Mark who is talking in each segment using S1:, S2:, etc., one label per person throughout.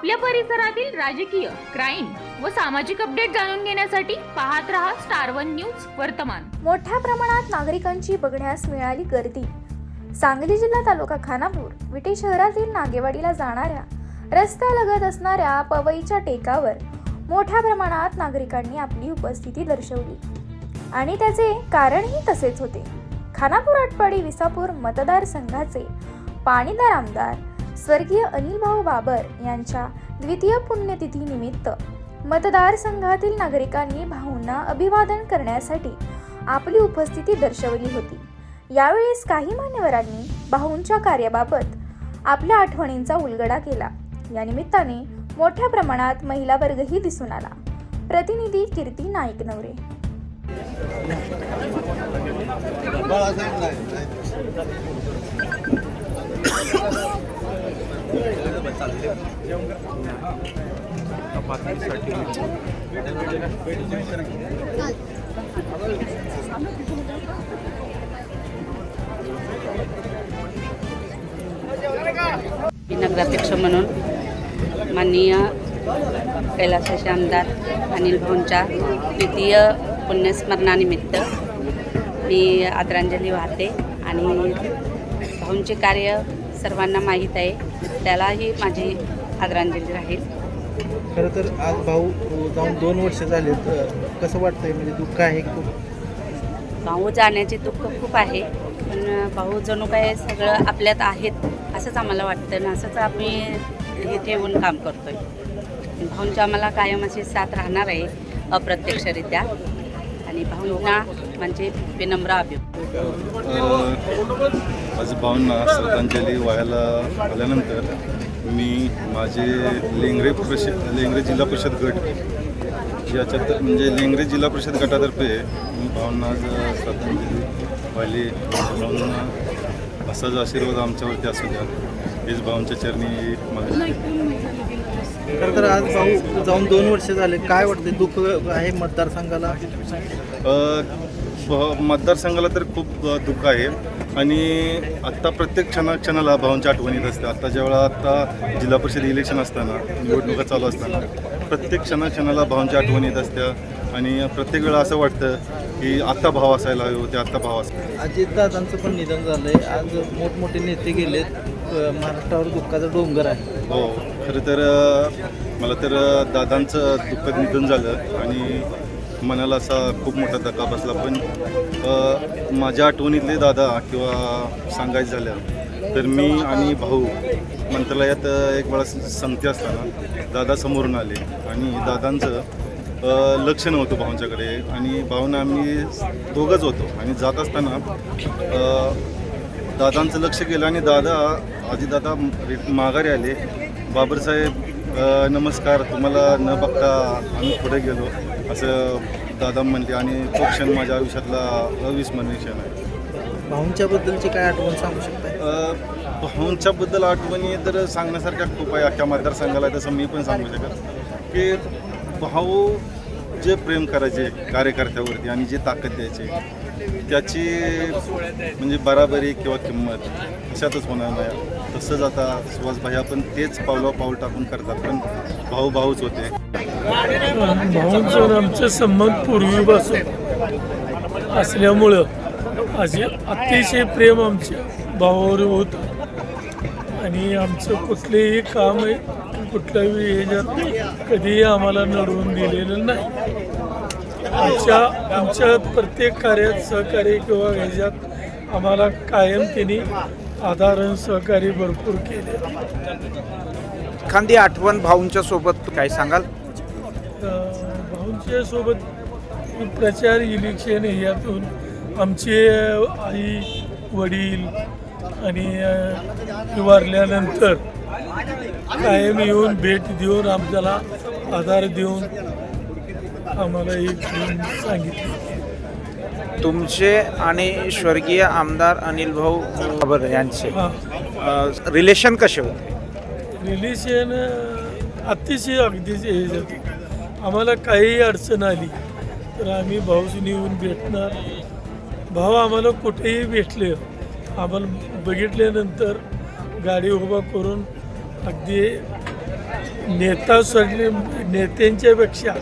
S1: आपल्या परिसरातील राजकीय क्राईम व सामाजिक अपडेट जाणून घेण्यासाठी पाहत रहा स्टार वन न्यूज वर्तमान.
S2: मोठ्या प्रमाणात नागरिकांची बघण्यास मिळाली गर्दी. सांगली जिल्हा तालुका खानापूर विटे शहरातील नागेवाडीला जाणाऱ्या रस्त्यालगत असणाऱ्या पवईच्या टेकावर मोठ्या प्रमाणात नागरिकांनी आपली उपस्थिती दर्शवली. आणि त्याचे कारणही तसेच होते. खानापूर आटपाडी विसापूर मतदारसंघाचे पाणीदार आमदार स्वर्गीय अनिलभाऊ बाबर यांच्या द्वितीय पुण्यतिथी निमित्त मतदारसंघातील नागरिकांनी भाऊंना अभिवादन करण्यासाठी आपली उपस्थिती दर्शवली होती. यावेळेस काही मान्यवरांनी भाऊंच्या कार्याबाबत आपल्या आठवणींचा उलगडा केला. या निमित्ताने मोठ्या प्रमाणात महिला वर्गही दिसून आला. प्रतिनिधी कीर्ती नाईक. नवरे
S3: मी नगराध्यक्ष म्हणून माननीय कैलासाचे आमदार अनिल भाऊंच्या द्वितीय पुण्यस्मरणानिमित्त मी आदरांजली वाहते आणि भाऊंचे कार्य सर्वांना माहीत आहे. त्यालाही माझी आदरांजली राहील.
S4: खरं तर आज भाऊ जाऊन दोन वर्ष झाले तर कसं वाटतंय? म्हणजे दुःख आहे खूप?
S3: भाऊ जाण्याचे दुःख खूप आहे पण भाऊ जणू काय सगळं आपल्यात आहेत असंच आम्हाला वाटतं ना असंच आम्ही हे ठेवून काम करतोय. भाऊंची आम्हाला कायम अशी साथ राहणार आहे अप्रत्यक्षरित्या. आणि भाऊंना म्हणजे विनम्र अभिप्राय
S5: आज भावना श्रद्धांजली व्हायला आल्यानंतर मी माझे लेंगरे प्रश लेंगरे जिल्हा परिषद गट याच्यात म्हणजे लेंगरे जिल्हा परिषद गटातर्फे मी भावना आज श्रद्धांजली वाहिली. भावना असाच आशीर्वाद आमच्यावरती असू द्या. हेच भावांच्या चरणी
S4: खरं तर आज भाऊ जाऊन दोन वर्ष झाले. काय वाटते दुःख आहे मतदारसंघाला?
S5: मतदारसंघाला तर खूप दुःख आहे. आणि आत्ता प्रत्येक क्षणा क्षणाला भावांच्या आठवण येत असते. आत्ता जेव्हा आत्ता जिल्हा परिषद इलेक्शन असताना निवडणुका चालू असताना प्रत्येक क्षणा क्षणाला भावांच्या आठवण येत असत्या. आणि प्रत्येक वेळा असं वाटतं की आत्ता भाव असायला हवे होते आत्ता भाव असायला
S4: अजितदादांचं पण निधन झालंय. आज मोठमोठे नेते गेलेत. महाराष्ट्रावर दुःखाचा डोंगर आहे.
S5: हो खरं तर मला तर दादांचं दुःखद निधन झालं. आणि मनाला असा खूप मोठा धक्का बसला. पण माझ्या आठवणीतले दादा किंवा सांगायचं झालं तर मी आणि भाऊ मंत्रालयात एक वेळा संगती असताना दादा समोरून आले आणि दादांचं लक्ष नव्हतं भाऊंच्याकडे आणि भावना आम्ही दोघंच होतो आणि जात असताना दादांचं लक्ष गेलं आणि दादा आधी दादा माघारी आले. बाबरसाहेब नमस्कार तुम्हाला न बघता आम्ही पुढे गेलो. असं दादा म्हणले आणि तो क्षण माझ्या आयुष्यातला अविस्मरणीय क्षण आहे.
S4: भाऊंच्या बद्दलची काय आठवण सांगू शकताय?
S5: अ, भाऊंच्याबद्दल आठवणी तर सांगण्यासारख्या खूप आहे. अख्ख्या मतदारसंघाला तसं मी पण सांगू शकत की भाऊ जे प्रेम करायचे कार्यकर्त्यावरती आणि जे ताकद द्यायचे त्याची म्हणजे बराबरी किंवा किंमत अशातच होणार नाही. तसंच आता सुहासभाई पण तेच पावलं पाऊल टाकून करतात. पण भाऊ भाऊच होते.
S6: भाऊंचं आमचे संबंध पूर्वीपासून असल्यामुळं असे अतिशय प्रेम आमच्या भावावर होतं. आणि आमचं कुठलेही काम आहे कुठल्याही ह्याच्यात कधीही आम्हाला नडवून दिलेलं नाही. आमच्या आमच्या प्रत्येक कार्यात सहकार्य किंवा ह्याच्यात आम्हाला कायम त्यांनी आधार सहकार्य भरपूर केले
S7: एखादी आठवण भाऊंच्या सोबत काय सांगाल?
S6: भाऊंच्या सोबत प्रचार इलेक्शन ह्यातून आमचे आई वडील आणि वारल्यानंतर कायम येऊन भेट देऊन आमच्याला आधार देऊन आम्हाला एक सांगितले.
S7: तुमचे आणि स्वर्गीय आमदार अनिल भाऊ बाबर यांचे रिलेशन कसे होते?
S6: रिलेशन अतिशय अगदीच हे जाते आम्हाला काही अडचण आली तर आम्ही भाऊजीने येऊन भेटणार. भाऊ आम्हाला कुठेही भेटले. आम्हाला बघितल्यानंतर गाडी उभा करून अगदी नेता सगळे नेत्यांच्या पेक्षा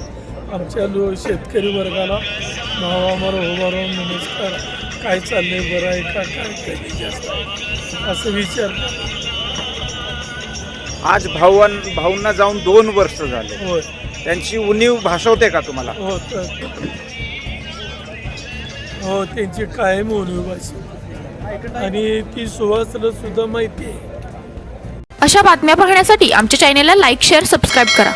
S6: आमच्या लो शेतकरी वर्गाला नावामर उभा राहून नमस्कार. काय चाललंय बरं आहे का? काय कमी जास्त असं विचार
S7: आज भाऊन भाऊंना जाऊन दोन वर्ष झाले.
S6: होय.
S7: त्यांची उणीव भासवते का तुम्हाला?
S6: हो हो त्यांची कायम उणीव भाषा आणि ती सुवासला सुद्धा माहिती आहे.
S1: अशा बातम्या पाहण्यासाठी आमच्या चॅनेलला लाईक शेअर सबस्क्राईब करा.